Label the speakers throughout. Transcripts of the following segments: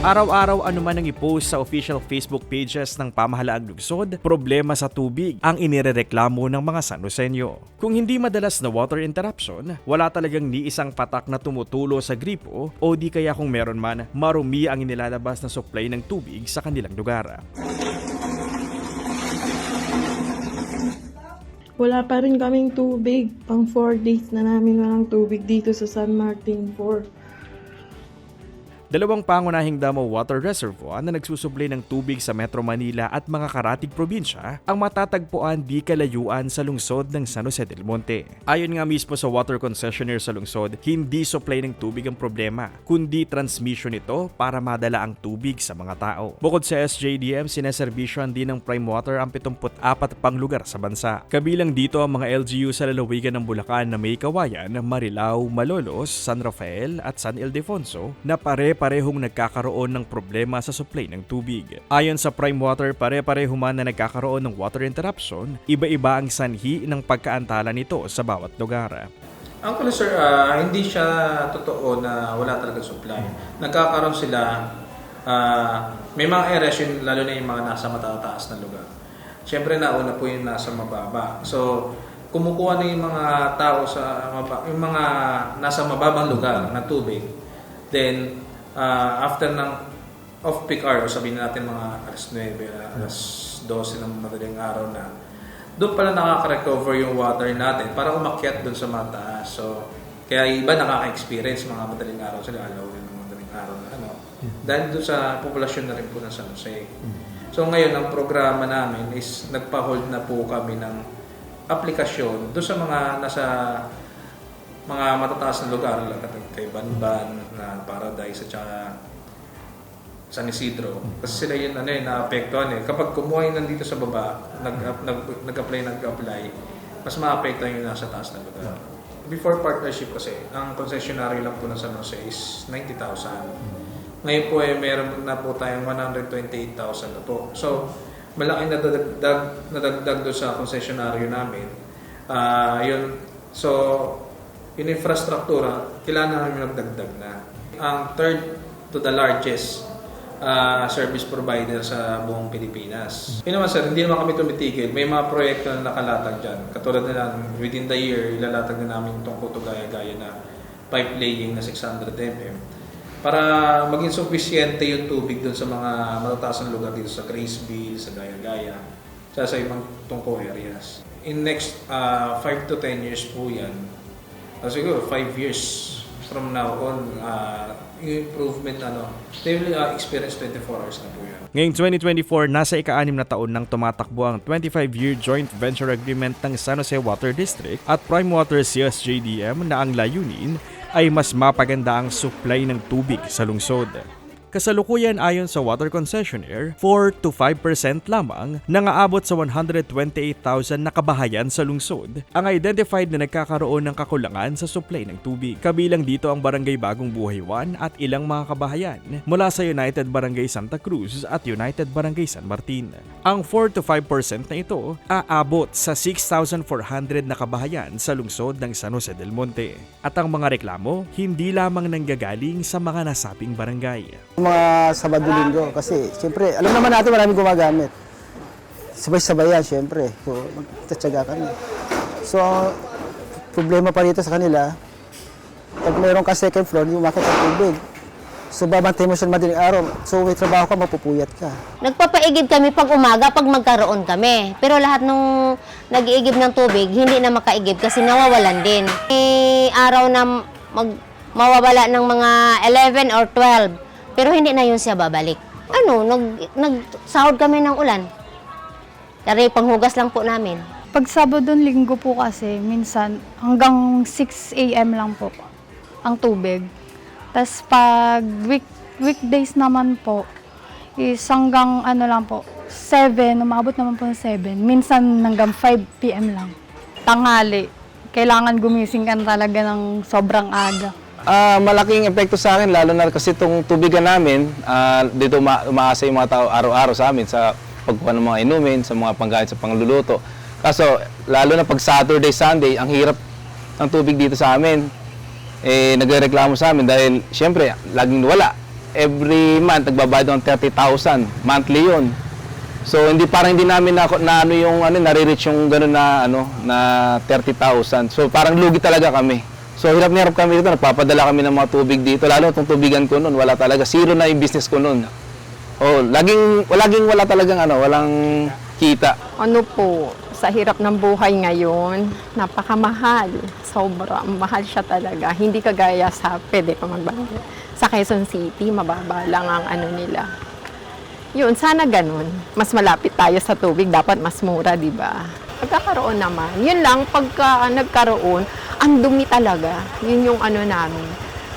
Speaker 1: Araw-araw anuman ang i-post sa official Facebook pages ng pamahalaang lungsod, problema sa tubig ang inirereklamo ng mga Sanosenyo. Kung hindi madalas na water interruption, wala talagang ni isang patak na tumutulo sa gripo o di kaya kung meron man, marumi ang inilalabas na supply ng tubig sa kanilang lugar.
Speaker 2: Wala pa rin kaming tubig. Pang 4 days na namin walang tubig dito sa San Martin 4.
Speaker 1: Dalawang pangunahing damo water reservoir na nagsusublay ng tubig sa Metro Manila at mga karatig probinsya ang matatagpuan di kalayuan sa lungsod ng San Jose del Monte. Ayon nga mismo sa water concessionaire sa lungsod, hindi supply ng tubig ang problema, kundi transmission ito para madala ang tubig sa mga tao. Bukod sa SJDM, sineserbisyohan din ng Prime Water ang 74 pang lugar sa bansa. Kabilang dito ang mga LGU sa lalawigan ng Bulacan na may kawayan, Marilao, Malolos, San Rafael at San Ildefonso na pare-parehong nagkakaroon ng problema sa supply ng tubig. Ayon sa Prime Water, pare-pareho man na nagkakaroon ng water interruption, iba-iba ang sanhi ng pagkaantala nito sa bawat lugar.
Speaker 3: Ang kulo sir, ah, hindi siya totoo na wala talaga supply. Nagkakaroon sila, ah, may mga areas lalo na yung mga nasa matataas na lugar. Siyempre nauna po yung nasa mababa. So, kumukuha na yung mga tao sa yung mga nasa mababang lugar na tubig. Then, ah, after ng off-peak hour, sabihin natin mga alas 9, alas 12 ng madaling araw na, doon pala nakaka-recover yung water natin para umakyat doon sa mataas. So, kaya iba nakaka-experience mga madaling araw sila, alaw yun ng madaling araw na ano. Dahil doon sa populasyon na rin po ng San Jose. So ngayon, ang programa namin is nagpa-hold na po kami ng aplikasyon doon sa mga nasa mga matataas na lugar, like kay Banban, na Paradise, at saka San Isidro. Kasi sila yun ano eh, naapektuhan eh. Kapag kumuha yun nandito sa baba, nag, nag, nag-apply, nag-apply, mas maapektuhan yung nasa taas na lugar. Before partnership kasi, ang concessionary lang po ng San Jose is 90,000. Ngayon po eh, meron na po tayong 128,000 na po. So, malaki na nadagdag, nadagdag doon sa concessionary namin. Ah, yun. So, yung infrastruktura, kailangan namin magdagdag na. Ang third to the largest ah, service provider sa buong Pilipinas. Yun naman sir, hindi naman kami tumitigil. May mga proyekto na nakalatag dyan. Katulad na lang, within the year, ilalatag na namin itong Kuto Gaya-Gaya na pipe laying na 600 mm para maging sufisyente yung tubig doon sa mga matataas na lugar dito sa Graceville, sa Gaya-Gaya, sa sa ibang tungko areas. In next 5 to 10 years po yan, uh, siguro 5 years from now on, uh, improvement, ano, they will uh, experience 24 hours na po yan.
Speaker 1: Ngayong 2024, nasa ika-anim na taon nang tumatakbo ang 25-year joint venture agreement ng San Jose Water District at Prime Water CSJDM na ang layunin ay mas mapaganda ang supply ng tubig sa lungsod. Kasalukuyan ayon sa water concessionaire, 4 to 5% lamang nangaabot sa 128,000 na kabahayan sa lungsod ang identified na nagkakaroon ng kakulangan sa supply ng tubig. Kabilang dito ang Barangay Bagong Buhay 1 at ilang mga kabahayan mula sa United Barangay Santa Cruz at United Barangay San Martin. Ang 4 to 5% na ito aabot sa 6,400 na kabahayan sa lungsod ng San Jose del Monte. At ang mga reklamo hindi lamang nanggagaling sa mga nasabing barangay.
Speaker 4: Mga Sabado Linggo kasi siyempre alam naman natin maraming gumagamit. Sabay-sabay yan siyempre. So, magtatsaga kami. So, problema pa rito sa kanila, pag meron ka second floor, yung umakit ang tubig. So, babantay mo siya ng madaling araw. So, may trabaho ka, mapupuyat ka.
Speaker 5: Nagpapaigib kami pag umaga, pag magkaroon kami. Pero lahat nung nag-iigib ng tubig, hindi na makaigib kasi nawawalan din. May araw na mag, mawawala ng mga 11 or 12. Pero hindi na yun siya babalik. Ano, nag, nagsahod kami ng ulan. Dari panghugas lang po namin.
Speaker 6: Pag Sabado linggo po kasi, minsan hanggang 6 a.m. lang po ang tubig. Tapos pag week, weekdays naman po, is hanggang ano lang po, 7, umabot naman po ng 7. Minsan hanggang 5 p.m. lang. Tanghali, kailangan gumising ka talaga ng sobrang aga.
Speaker 7: Ah, malaking epekto sa akin lalo na kasi itong tubigan namin ah, dito uma- umaasa yung mga tao araw-araw sa amin sa pagkuha ng mga inumin, sa mga pangkain sa pangluluto. Kaso lalo na pag Saturday, Sunday, ang hirap ng tubig dito sa amin. Eh nagrereklamo sa amin dahil syempre laging wala. every month nagbabayad ng 30,000 monthly yun. So hindi parang hindi namin na, na ano yung ano nare-reach yung gano'n na ano na 30,000. So parang lugi talaga kami. So hirap na hirap kami dito, nagpapadala kami ng mga tubig dito. Lalo itong tubigan ko noon, wala talaga zero na yung business ko noon. Oh, laging laging wala talagang ano, walang kita.
Speaker 8: Ano po, sa hirap ng buhay ngayon, napakamahal. Sobra, mahal siya talaga. Hindi kagaya sa pwede pa magbayad. Sa Quezon City, mababa lang ang ano nila. Yun, sana ganun. Mas malapit tayo sa tubig, dapat mas mura, di ba? Pagkakaroon naman. Yun lang, pagka nagkaroon, ang dumi talaga. Yun yung ano namin.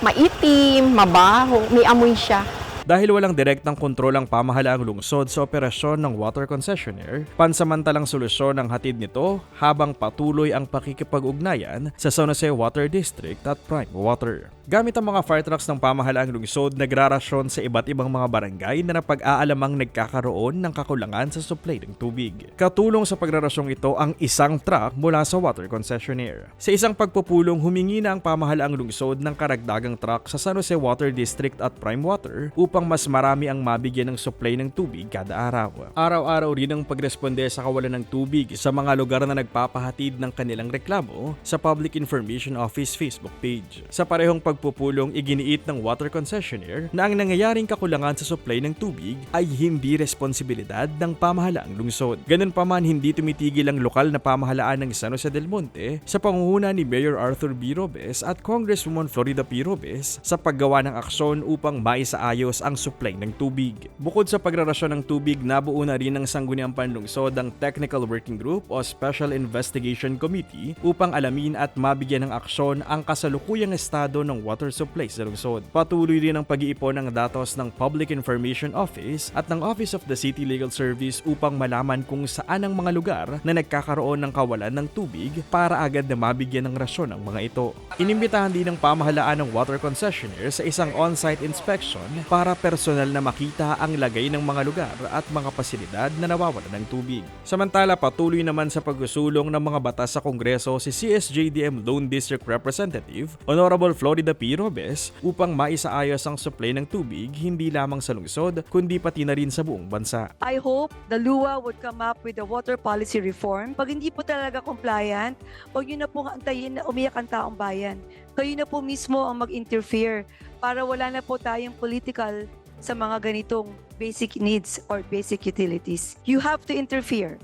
Speaker 8: Maitim, mabaho, may amoy siya.
Speaker 1: Dahil walang direktang kontrol ang pamahalaang lungsod sa operasyon ng water concessionaire, pansamantalang solusyon ang hatid nito habang patuloy ang pakikipag-ugnayan sa San Jose Water District at Prime Water. Gamit ang mga fire trucks ng pamahalaang lungsod, nagrarasyon sa iba't ibang mga barangay na napag-aalamang nagkakaroon ng kakulangan sa supply ng tubig. Katulong sa pagrarasyong ito ang isang truck mula sa water concessionaire. Sa isang pagpupulong, humingi na ang pamahalaang lungsod ng karagdagang truck sa San Jose Water District at Prime Water upang mas marami ang mabigyan ng supply ng tubig kada araw. Araw-araw rin ang pagresponde sa kawalan ng tubig sa mga lugar na nagpapahatid ng kanilang reklamo sa Public Information Office Facebook page. Sa parehong pagpupulong, iginiit ng water concessionaire na ang nangyayaring kakulangan sa supply ng tubig ay hindi responsibilidad ng pamahalaang lungsod. Ganun pa man, hindi tumitigil ang lokal na pamahalaan ng San Jose del Monte sa pangunguna ni Mayor Arthur B. Robes at Congresswoman Florida P. Robes sa paggawa ng aksyon upang maisaayos ang supply ng tubig. Bukod sa pagrarasyon ng tubig, nabuo na rin ng Sangguniang Panlungsod ang Technical Working Group o Special Investigation Committee upang alamin at mabigyan ng aksyon ang kasalukuyang estado ng water supply sa lungsod. Patuloy rin ang pag-iipon ng datos ng Public Information Office at ng Office of the City Legal Service upang malaman kung saan ang mga lugar na nagkakaroon ng kawalan ng tubig para agad na mabigyan ng rasyon ang mga ito. Inimbitahan din ng pamahalaan ng water concessionaire sa isang on-site inspection para personal na makita ang lagay ng mga lugar at mga pasilidad na nawawalan ng tubig. Samantala, patuloy naman sa pagsusulong ng mga batas sa Kongreso si CSJDM Lone District Representative Honorable Florida P. Robes upang maisaayos ang supply ng tubig hindi lamang sa lungsod kundi pati na rin sa buong bansa.
Speaker 9: I hope the LUA would come up with a water policy reform. Pag hindi po talaga compliant, huwag nyo na pong antayin na umiyak ang taong bayan. Kayo na po mismo ang mag-interfere para wala na po tayong political sa mga ganitong basic needs or basic utilities. You have to interfere.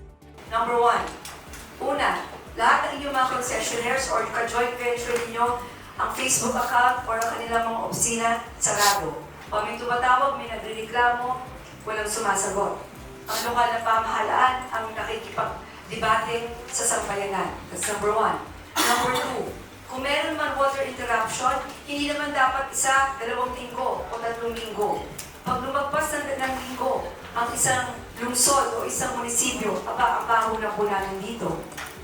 Speaker 10: Number one, una, lahat ng inyong mga concessionaires or ka-joint venture ninyo, ang Facebook account or ang kanilang mga opisina, sarado. Pag may tumatawag, may nagreklamo, walang sumasagot. Ang lokal na pamahalaan ang nakikipag-debate sa sambayanan. That's number one. Number two, kung meron man water interruption, hindi naman dapat isa, dalawang linggo o tatlong linggo. Pag lumagpas ng ng linggo, ang isang lungsod o isang munisipyo, aba, ang baho na po namin dito.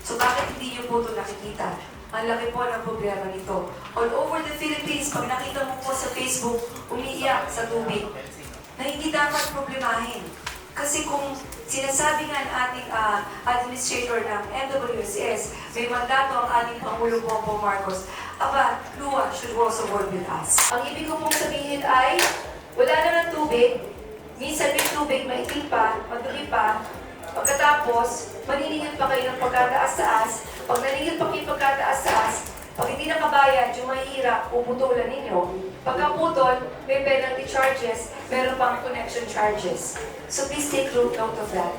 Speaker 10: So bakit hindi niyo po ito nakikita? Ang laki po ng problema nito. All over the Philippines, pag nakita mo po sa Facebook, umiiyak sa tubig, na hindi dapat problemahin. Kasi kung sinasabi nga ng ating ah, administrator ng MWSS, may mandato ang ating Pangulo Bongbong Marcos, aba, LUA should also work with us. Ang ibig ko pong sabihin ay, wala na ng tubig, minsan may tubig, maitim pa, madumi pa, pagkatapos, maniningil pa kayo ng pagkataas-taas, pag naningil pa kayo pagkataas-taas, pag hindi nakabayad, yung mahihirap, puputulan ninyo. Pagkaputol, may penalty charges, meron pang connection charges. So please take note of that.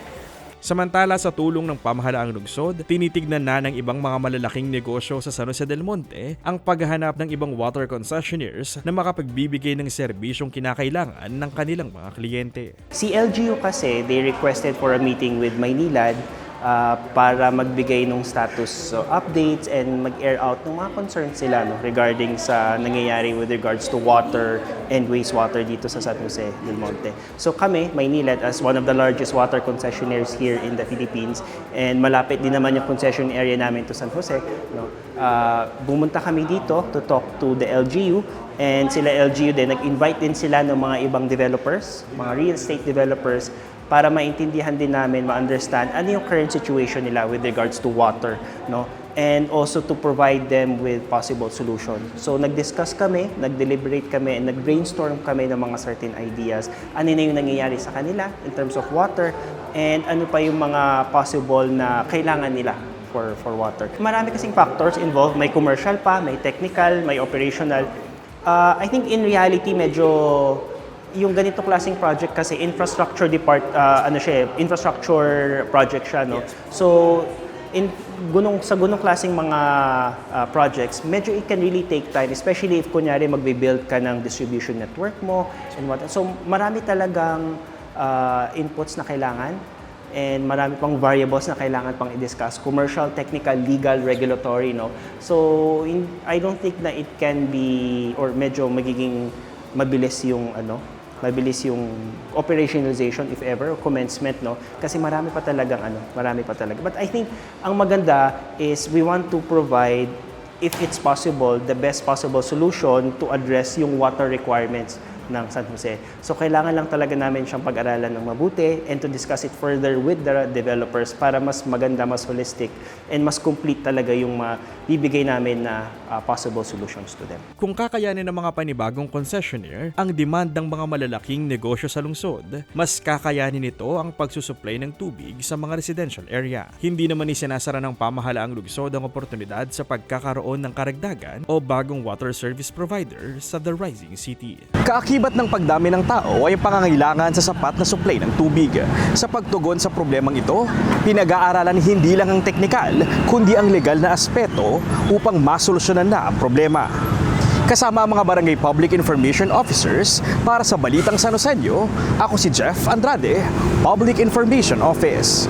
Speaker 1: Samantala sa tulong ng pamahalaang lungsod, tinitignan na ng ibang mga malalaking negosyo sa San Jose del Monte ang paghahanap ng ibang water concessionaires na makapagbibigay ng serbisyong kinakailangan ng kanilang mga kliyente.
Speaker 11: Si LGU kasi, they requested for a meeting with Maynilad uh, para magbigay ng status so, updates and mag-air out ng mga concerns sila no, regarding sa nangyayari with regards to water and wastewater dito sa San Jose del Monte. So kami, Maynilad, as one of the largest water concessionaires here in the Philippines and malapit din naman yung concession area namin to San Jose, no, uh, bumunta kami dito to talk to the LGU and sila LGU din, nag-invite din sila ng mga ibang developers, mga real estate developers para maintindihan din namin, ma-understand ano yung current situation nila with regards to water, no? and also to provide them with possible solutions. So nag-discuss kami, nag-deliberate kami, and nag-brainstorm kami ng mga certain ideas. Ano na yung nangyayari sa kanila in terms of water, and ano pa yung mga possible na kailangan nila for, for water. Marami kasing factors involved. May commercial pa, may technical, may operational. Uh, I think in reality, medyo yung ganito klaseng project kasi infrastructure depart uh, ano siya, eh, infrastructure project siya no. So in gunong sa gunong klaseng mga uh, projects, medyo it can really take time especially if kunyari magbe-build ka ng distribution network mo and what. So marami talagang uh, inputs na kailangan and marami pang variables na kailangan pang i-discuss commercial technical legal regulatory no so in, I don't think na it can be or medyo magiging mabilis yung ano mabilis yung operationalization if ever commencement no? Kasi marami pa talagang ano marami pa talaga. But I think ang maganda is we want to provide if it's possible the best possible solution to address yung water requirements ng San Jose. So kailangan lang talaga namin siyang pag-aralan ng mabuti and to discuss it further with the developers para mas maganda, mas holistic and mas complete talaga yung mabibigay namin na uh, possible solutions to them.
Speaker 1: Kung kakayanin ng mga panibagong concessionaire ang demand ng mga malalaking negosyo sa lungsod, mas kakayanin nito ang pagsusupply ng tubig sa mga residential area. Hindi naman isinasara ng pamahalaang lungsod ang oportunidad sa pagkakaroon ng karagdagan o bagong water service provider sa The Rising City. Kaakibat ng pagdami ng tao ay ang pangangailangan sa sapat na supply ng tubig. Sa pagtugon sa problemang ito, pinag-aaralan hindi lang ang teknikal, kundi ang legal na aspeto upang masolusyonan na ang problema. Kasama ang mga barangay public information officers para sa Balitang San Joseño, ako si Jeff Andrade, Public Information Office.